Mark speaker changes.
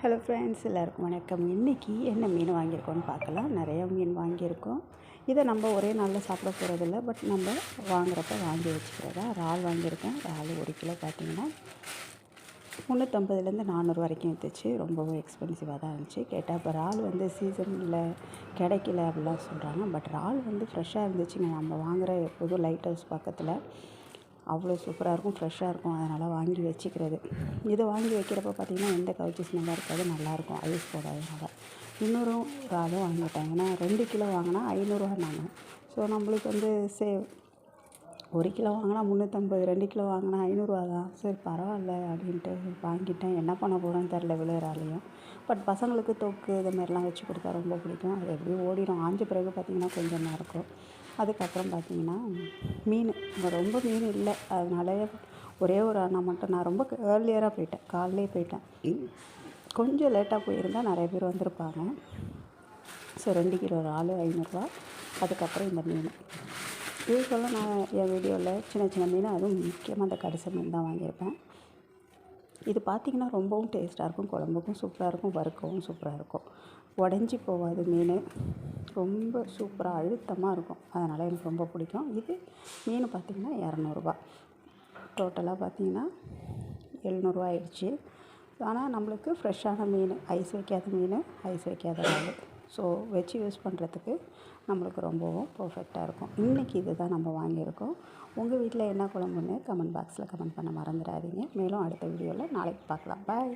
Speaker 1: Hello friends எல்லாருக்கும் வணக்கம். இன்றைக்கி என்ன மீன் வாங்கியிருக்கோன்னு பார்க்கலாம். நிறைய மீன் வாங்கியிருக்கோம். இதை நம்ம ஒரே நாளில் சாப்பிட போகிறதில்ல பட் நம்ம வாங்குறப்ப வாங்கி வச்சுக்கிறதா? இறால் வாங்கியிருக்கேன். இறால் ஒரு கிலோ பார்த்தீங்கன்னா முந்நூற்றம்பதுலேருந்து நானூறு வரைக்கும் எடுத்துச்சு ரொம்பவும் எக்ஸ்பென்சிவாக தான் இருந்துச்சு. கேட்டால் இப்போ இறால் வந்து சீசனில் கிடைக்கல அப்படிலாம் சொல்கிறாங்க பட் இறால் வந்து ஃப்ரெஷ்ஷாக இருந்துச்சுங்க. நம்ம வாங்குகிற எப்போதும் லைட் ஹவுஸ் பக்கத்தில். அவ்வளோ சூப்பராக இருக்கும் ஃப்ரெஷ்ஷாக இருக்கும். அதனால் வாங்கி வச்சுக்கிறது. இதை வாங்கி வைக்கிறப்ப பார்த்திங்கன்னா எந்த கவுச்சி ஸ்மெல்லாக இருக்காது நல்லாயிருக்கும் ஐஸ் போடாதனால. இன்னொரு இறாலும் வாங்கிட்டேன். ஏன்னா ரெண்டு கிலோ வாங்கினா ஐநூறுரூவா நாங்கள் ஸோ நம்மளுக்கு வந்து சேவ் ஒரு கிலோ வாங்கினா முந்நூற்றம்பது ரெண்டு கிலோ வாங்கினா ஐநூறுரூவா தான். சரி பரவாயில்ல அப்படின்ட்டு வாங்கிட்டேன். என்ன பண்ண போகிறேன்னு தெரில விழுகிறாலையும் பட் பசங்களுக்கு தொக்கு இது மாதிரிலாம் வச்சு கொடுத்தா ரொம்ப பிடிக்கும். அது எப்படியும் ஓடிடும். ஆஞ்ச பிறகு பார்த்திங்கன்னா கொஞ்சம் நடக்கும் இருக்கும். அதுக்கப்புறம் பார்த்திங்கன்னா மீன். இங்கே ரொம்ப மீன் இல்லை. அதனால ஒரே ஒரு அண்ணா மட்டும் நான் ரொம்ப ஏர்லியராக போயிட்டேன். காலையிலே போயிட்டேன். கொஞ்சம் லேட்டாக போயிருந்தால் நிறைய பேர் வந்திருப்பாங்க. ஸோ ரெண்டு கிலோ ஒரு ஆள் ஐநூறுரூவா அதுக்கப்புறம் இந்த மீன். யூஸ்வலாக நான் என் வீடியோவில் சின்ன சின்ன மீன் அதுவும் முக்கியமாக அந்த கடைசி மீன் தான் வாங்கியிருப்பேன். இது பார்த்திங்கன்னா ரொம்பவும் டேஸ்ட்டாக இருக்கும் குழம்புக்கும் சூப்பராக இருக்கும் வறுக்கவும் சூப்பராக இருக்கும். உடஞ்சி போகாது மீன் ரொம்ப சூப்பராக அழுத்தமாக இருக்கும். அதனால் எனக்கு ரொம்ப பிடிக்கும். இது மீன் பார்த்திங்கன்னா இரநூறுபா. டோட்டலாக பார்த்திங்கன்னா எழுநூறுவா ஆயிடுச்சு. ஆனால் நம்மளுக்கு ஃப்ரெஷ்ஷான மீன் ஐஸ் வைக்காத மீன் ஐஸ் வைக்காத மீன் ஸோ வச்சு யூஸ் பண்ணுறதுக்கு நம்மளுக்கு ரொம்பவும் பர்ஃபெக்டாக இருக்கும். இன்றைக்கி இது தான் நம்ம வாங்கியிருக்கோம். உங்கள் வீட்டில் என்ன குழம்புன்னு கமெண்ட் பாக்ஸில் கமெண்ட் பண்ண மறந்துடாதீங்க. மேலும் அடுத்த வீடியோவில் நாளைக்கு பார்க்கலாம். பாய்